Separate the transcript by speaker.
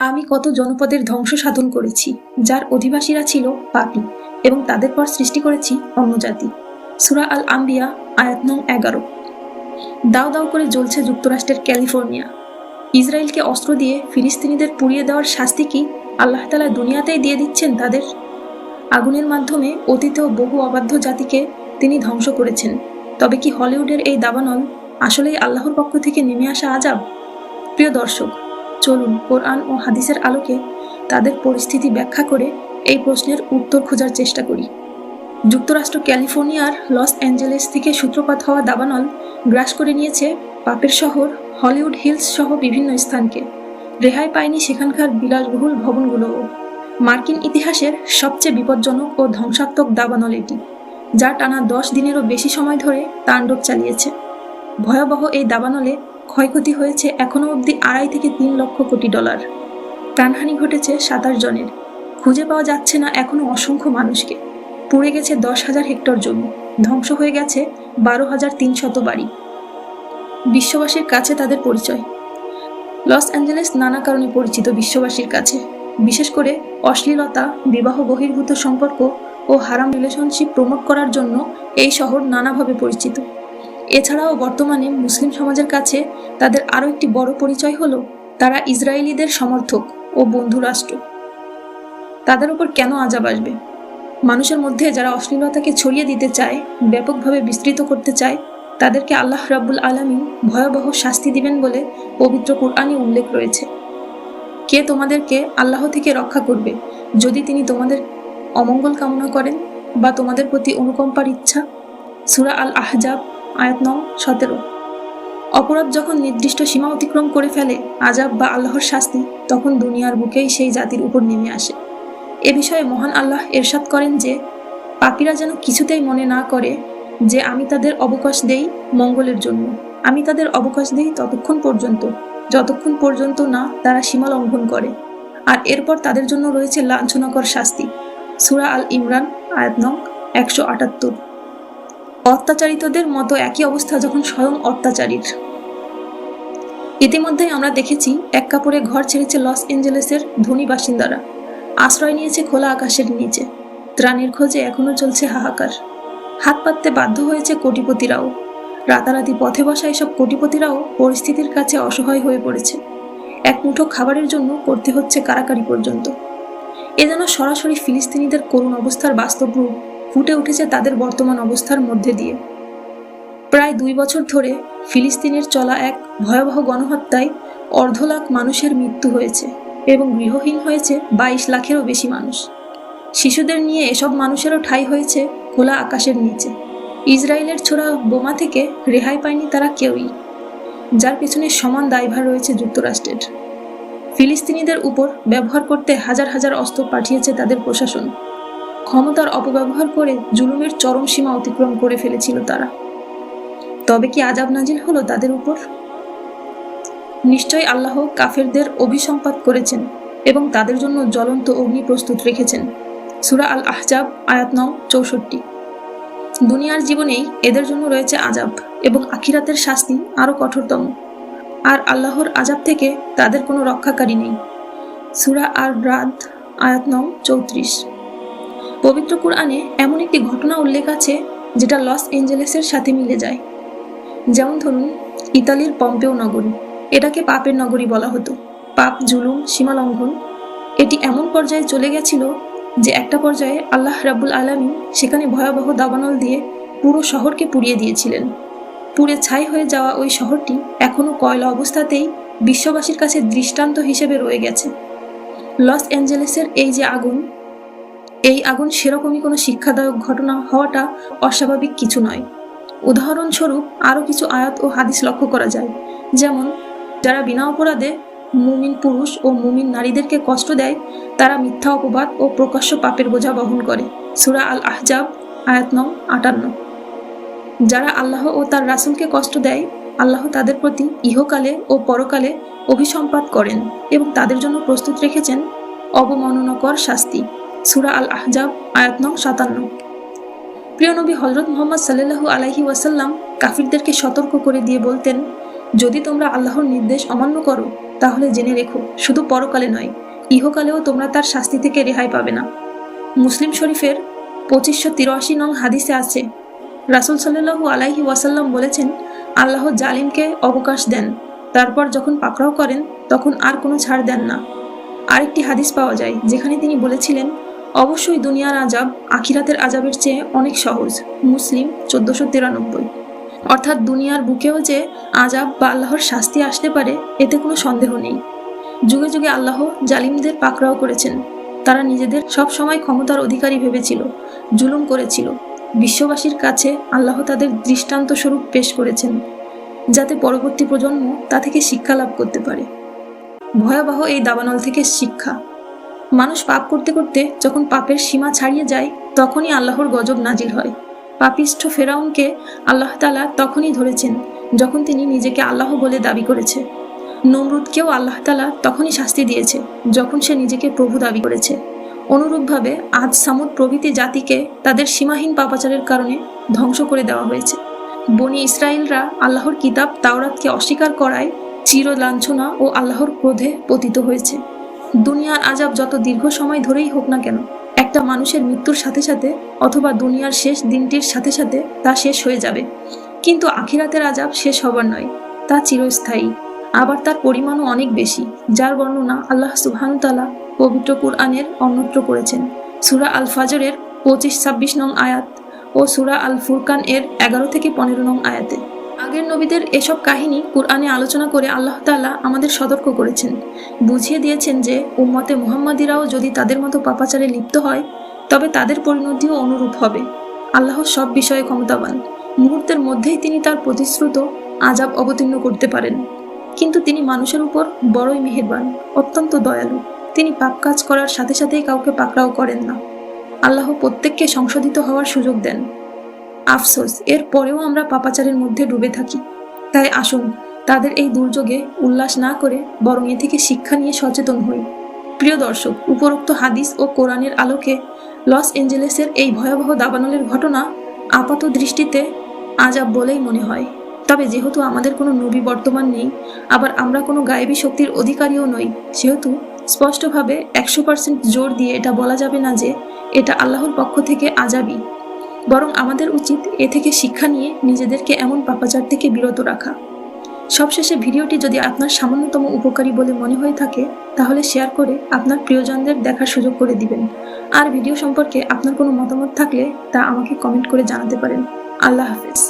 Speaker 1: আমি কত জনপদের ধ্বংস সাধন করেছি, যার অধিবাসীরা ছিল পাপী এবং তাদের পর সৃষ্টি করেছি অন্য জাতি। সুরা আল আম্বিয়া আয়াত নং এগারো। দাও দাও করে জ্বলছে যুক্তরাষ্ট্রের ক্যালিফোর্নিয়া। ইসরায়েলকে অস্ত্র দিয়ে ফিলিস্তিনিদের পুড়িয়ে দেওয়ার শাস্তি কি আল্লাহ তালা দুনিয়াতেই দিয়ে দিচ্ছেন তাদের? আগুনের মাধ্যমে অতীতেও বহু অবাধ্য জাতিকে তিনি ধ্বংস করেছেন। তবে কি হলিউডের এই দাবানল আসলেই আল্লাহর পক্ষ থেকে নেমে আসা আজাব প্রিয় দর্শক চলুন কোরআন ও হাদিসের আলোকে তাদের পরিস্থিতি ব্যাখ্যা করে এই প্রশ্নের উত্তর খোঁজার চেষ্টা করি। যুক্তরাষ্ট্র ক্যালিফোর্নিয়ার লস অ্যাঞ্জেলেস থেকে সূত্রপাত হওয়া দাবানল গ্রাস করে নিয়েছে পাপের শহর হলিউড হিলস সহ বিভিন্ন স্থানকে। রেহাই পায়নি সেখানকার বিলাসবহুল ভবনগুলোও। মার্কিন ইতিহাসের সবচেয়ে বিপজ্জনক ও ধ্বংসাত্মক দাবানল এটি, যা টানা দশ দিনেরও বেশি সময় ধরে তাণ্ডব চালিয়েছে। ভয়াবহ এই দাবানলে ক্ষয়ক্ষতি হয়েছে এখনও অবধি আড়াই থেকে তিন লক্ষ কোটি ডলার। প্রাণহানি ঘটেছে সাতাশ জনের। খুঁজে পাওয়া যাচ্ছে না এখনও অসংখ্য মানুষকে। পুড়ে গেছে দশ হাজার হেক্টর জমি। ধ্বংস হয়ে গেছে বারো হাজার তিনশত বাড়ি। বিশ্ববাসীর কাছে তাদের পরিচয়। লস অ্যাঞ্জেলেস নানা কারণে পরিচিত বিশ্ববাসীর কাছে। বিশেষ করে অশ্লীলতা, বিবাহ বহির্ভূত সম্পর্ক ও হারাম রিলেশনশিপ প্রমোট করার জন্য এই শহর নানাভাবে পরিচিত। এছাড়াও বর্তমানে মুসলিম সমাজের কাছে তাদের আরও একটি বড় পরিচয় হলো তারা ইসরায়েলিদের সমর্থক ও বন্ধু রাষ্ট্র। তাদের উপর কেন আজাব আসবে? মানুষের মধ্যে যারা অশ্লীলতাকে ছড়িয়ে দিতে চায়, ব্যাপকভাবে বিস্তৃত করতে চায়, তাদেরকে আল্লাহ রাব্বুল আলমিন ভয়াবহ শাস্তি দিবেন বলে পবিত্র কুরআনে উল্লেখ রয়েছে। কে তোমাদেরকে আল্লাহ থেকে রক্ষা করবে? যদি তিনি তোমাদের অমঙ্গল কামনা করেন বা তোমাদের প্রতি অনুকম্পার ইচ্ছা, সুরা আল আহজাব আয়াত নং সতেরো। অপরাধ যখন নির্দিষ্ট সীমা অতিক্রম করে ফেলে আজাব বা আল্লাহর শাস্তি, তখন দুনিয়ার বুকেই সেই জাতির উপর নেমে আসে। এ বিষয়ে মহান আল্লাহ এরশাদ করেন যে, পাপীরা যেন কিছুতেই মনে না করে যে, আমি তাদের অবকাশ দেই মঙ্গলের জন্য। আমি তাদের অবকাশ দেই ততক্ষণ পর্যন্ত, যতক্ষণ পর্যন্ত না তারা সীমা লঙ্ঘন করে। আর এরপর তাদের জন্য রয়েছে লাঞ্ছনাকর শাস্তি। সুরা আল ইমরান আয়াত নং একশো আটাত্তর। অত্যাচারিতদের মতো একই অবস্থা যখন স্বয়ং অত্যাচারীর। ইতিমধ্যেই আমরা দেখেছি, এক কাপড়ে ঘর ছেড়েছে লস এঞ্জেলেসের ধনী বাসিন্দারা। আশ্রয় নিয়েছে খোলা আকাশের নিচে। ত্রাণের খোঁজে এখনও চলছে হাহাকার। হাত পাততে বাধ্য হয়েছে কোটিপতিরাও। রাতারাতি পথে বসা এসব কোটিপতিরাও পরিস্থিতির কাছে অসহায় হয়ে পড়েছে। এক মুঠো খাবারের জন্য করতে হচ্ছে কারাকারি পর্যন্ত। এ যেন সরাসরি ফিলিস্তিনিদের করুণ অবস্থার বাস্তব রূপ। ফুটে উঠেছে তাদের বর্তমান অবস্থার মধ্যে দিয়ে। প্রায় দুই বছর ধরে ফিলিস্তিনের চলা এক ভয়াবহ গণহত্যায় অর্ধ লাখ মানুষের মৃত্যু হয়েছে এবং গৃহহীন হয়েছে বাইশ লাখেরও বেশি মানুষ। শিশুদের নিয়ে এসব মানুষেরও ঠাঁই হয়েছে খোলা আকাশের নিচে। ইসরায়েলের ছোড়া বোমা থেকে রেহাই পায়নি তারা কেউই, যার পেছনে সমান দায়ভার রয়েছে যুক্তরাষ্ট্রের। ফিলিস্তিনিদের উপর ব্যবহার করতে হাজার হাজার অস্ত্র পাঠিয়েছে তাদের প্রশাসন। ক্ষমতার অপব্যবহার করে জুলুমের চরম সীমা অতিক্রম করে ফেলেছিল তারা। তবে কি আজাব নাজিল হলো তাদের উপর? নিশ্চয় আল্লাহ কাফেরদের অভিসম্পাত করেছেন এবং তাদের জন্য জ্বলন্ত অগ্নি প্রস্তুত রেখেছেন। সুরা আল আহজাব আয়াত নং চৌষট্টি। দুনিয়ার জীবনেই এদের জন্য রয়েছে আজাব এবং আখিরাতের শাস্তি আরও কঠোরতম। আর আল্লাহর আজাব থেকে তাদের কোনো রক্ষাকারী নেই। সুরা আর রাত আয়াত নং চৌত্রিশ। পবিত্র কোরআনে এমন একটি ঘটনা উল্লেখ আছে, যেটা লস এঞ্জেলেসের সাথে মিলে যায়। যেমন ধরুন, ইতালির পম্পেও নগরী। এটাকে পাপের নগরী বলা হতো। পাপ, জুলুম সীমালঙ্ঘন এটি এমন পর্যায়ে চলে গেছিল যে একটা পর্যায়ে আল্লাহ রাব্বুল আলমী সেখানে ভয়াবহ দাবানল দিয়ে পুরো শহরকে পুড়িয়ে দিয়েছিলেন। পুড়ে ছাই হয়ে যাওয়া ওই শহরটি এখনও কয়লা অবস্থাতেই বিশ্ববাসীর কাছে দৃষ্টান্ত হিসেবে রয়ে গেছে। লস অ্যাঞ্জেলেসের এই যে আগুন এই আগুন সেরকমই কোনো শিক্ষাদায়ক ঘটনা হওয়াটা অস্বাভাবিক কিছু নয়। উদাহরণস্বরূপ আরও কিছু আয়াত ও হাদিস লক্ষ্য করা যায়। যেমন, যারা বিনা অপরাধে মুমিন পুরুষ ও মুমিন নারীদেরকে কষ্ট দেয়, তারা মিথ্যা অপবাদ ও প্রকাশ্য পাপের বোঝা বহন করে। সুরা আল আহজাব আয়াত নং আটান্ন। যারা আল্লাহ ও তার রাসুলকে কষ্ট দেয়, আল্লাহ তাদের প্রতি ইহকালে ও পরকালে অভিসম্পাত করেন এবং তাদের জন্য প্রস্তুত রেখেছেন অবমাননাকর শাস্তি। সুরা আল আহজাব আয়াত নং সাতান্ন। প্রিয় নবী হজরত মোহাম্মদ সাল্লাহু আলাহি ওয়াসাল্লাম কাফিরদেরকে সতর্ক করে দিয়ে বলতেন, যদি তোমরা আল্লাহর নির্দেশ অমান্য করো, তাহলে জেনে রেখো, শুধু পরকালে নয়, ইহকালেও তোমরা তার শাস্তি থেকে রেহাই পাবে না। মুসলিম শরীফের পঁচিশশো তিরাশি নং হাদিসে আছে, রাসুল সাল্লাহু আলাইহি ওয়াসাল্লাম বলেছেন, আল্লাহ জালিমকে অবকাশ দেন, তারপর যখন পাকড়াও করেন, তখন আর কোনো ছাড় দেন না। আরেকটি হাদিস পাওয়া যায়, যেখানে তিনি বলেছিলেন অবশ্যই দুনিয়ার আজাব আখিরাতের আজাবের চেয়ে অনেক সহজ। মুসলিম চোদ্দশো তিরানব্বই। অর্থাৎ দুনিয়ার বুকেও যে আজাব বা আল্লাহর শাস্তি আসতে পারে, এতে কোনো সন্দেহ নেই। যুগে যুগে আল্লাহ জালিমদের পাকড়াও করেছেন। তারা নিজেদের সব সময় ক্ষমতার অধিকারী ভেবেছিল, জুলুম করেছিল। বিশ্ববাসীর কাছে আল্লাহ তাদের দৃষ্টান্ত স্বরূপ পেশ করেছেন, যাতে পরবর্তী প্রজন্ম তা থেকে শিক্ষা লাভ করতে পারে। ভয়াবহ এই দাবানল থেকে শিক্ষা। মানুষ পাপ করতে করতে যখন পাপের সীমা ছাড়িয়ে যায়, তখনই আল্লাহর গজব নাজিল হয়। পাপিষ্ঠ ফেরাউনকে আল্লাহ তালা তখনই ধরেছেন, যখন তিনি নিজেকে আল্লাহ বলে দাবি করেছে। নমরুদকেও আল্লাহ তালা তখনই শাস্তি দিয়েছে, যখন সে নিজেকে প্রভু দাবি করেছে। অনুরূপভাবে আজ সামুদ প্রভৃতি জাতিকে তাদের সীমাহীন পাপাচারের কারণে ধ্বংস করে দেওয়া হয়েছে। বনি ইসরায়েলরা আল্লাহর কিতাব তাওরাতকে অস্বীকার করায় চির লাঞ্ছনা ও আল্লাহর ক্রোধে পতিত হয়েছে। দুনিয়ার আজাব যত দীর্ঘ সময় ধরেই হোক না কেন, একটা মানুষের মৃত্যুর সাথে সাথে অথবা দুনিয়ার শেষ দিনটির সাথে সাথে তা শেষ হয়ে যাবে। কিন্তু আখিরাতের আজাব শেষ হবার নয়, তা চিরস্থায়ী। আবার তার পরিমাণও অনেক বেশি, যার বর্ণনা আল্লাহ সুবহানুতালা পবিত্র কুরআনের অন্যত্র করেছেন। সুরা আল ফাজরের পঁচিশ ছাব্বিশ নং আয়াত ও সুরা আল ফুরকান এর এগারো থেকে পনেরো নং আয়াতে। আগের নবীদের এসব কাহিনী কুরআনে আলোচনা করে আল্লাহ তাআলা আমাদের সতর্ক করেছেন। বুঝিয়ে দিয়েছেন যে, উম্মতে মুহাম্মাদিরাও যদি তাদের মতো পাপাচারে লিপ্ত হয়, তবে তাদের পরিণতিও অনুরূপ হবে। আল্লাহ সব বিষয়ে ক্ষমতাবান। মুহূর্তের মধ্যেই তিনি তার প্রতিশ্রুত আজাব অবতীর্ণ করতে পারেন। কিন্তু তিনি মানুষের উপর বড়ই মেহেরবান, অত্যন্ত দয়ালু। তিনি পাপ কাজ করার সাথে সাথেই কাউকে পাকড়াও করেন না। আল্লাহ প্রত্যেককে সংশোধিত হওয়ার সুযোগ দেন। আফসোস এর পরেও আমরা পাপাচারের মধ্যে ডুবে থাকি। তাই আসুন, তাদের এই দুর্যোগে উল্লাস না করে বরং এ থেকে শিক্ষা নিয়ে সচেতন হই। প্রিয় দর্শক, উপরোক্ত হাদিস ও কোরআনের আলোকে লস এঞ্জেলেসের এই ভয়াবহ দাবানলের ঘটনা আপাত দৃষ্টিতে আজাব বলেই মনে হয়। তবে যেহেতু আমাদের কোনো নবী বর্তমান নেই, আবার আমরা কোনো গায়েবী শক্তির অধিকারীও নই, সেহেতু স্পষ্টভাবে একশো পার্সেন্ট জোর দিয়ে এটা বলা যাবে না যে এটা আল্লাহর পক্ষ থেকে আজাবি। বরং আমাদের উচিত এ থেকে শিক্ষা নিয়ে নিজেদেরকে এমন পাপাচার থেকে বিরত রাখা। সবশেষে ভিডিওটি যদি আপনার সামান্যতম উপকারী বলে মনে হয়ে থাকে, তাহলে শেয়ার করে আপনার প্রিয়জনদের দেখার সুযোগ করে দিবেন। আর ভিডিও সম্পর্কে আপনার কোনো মতামত থাকলে তা আমাকে কমেন্ট করে জানাতে পারেন। আল্লাহ হাফেজ।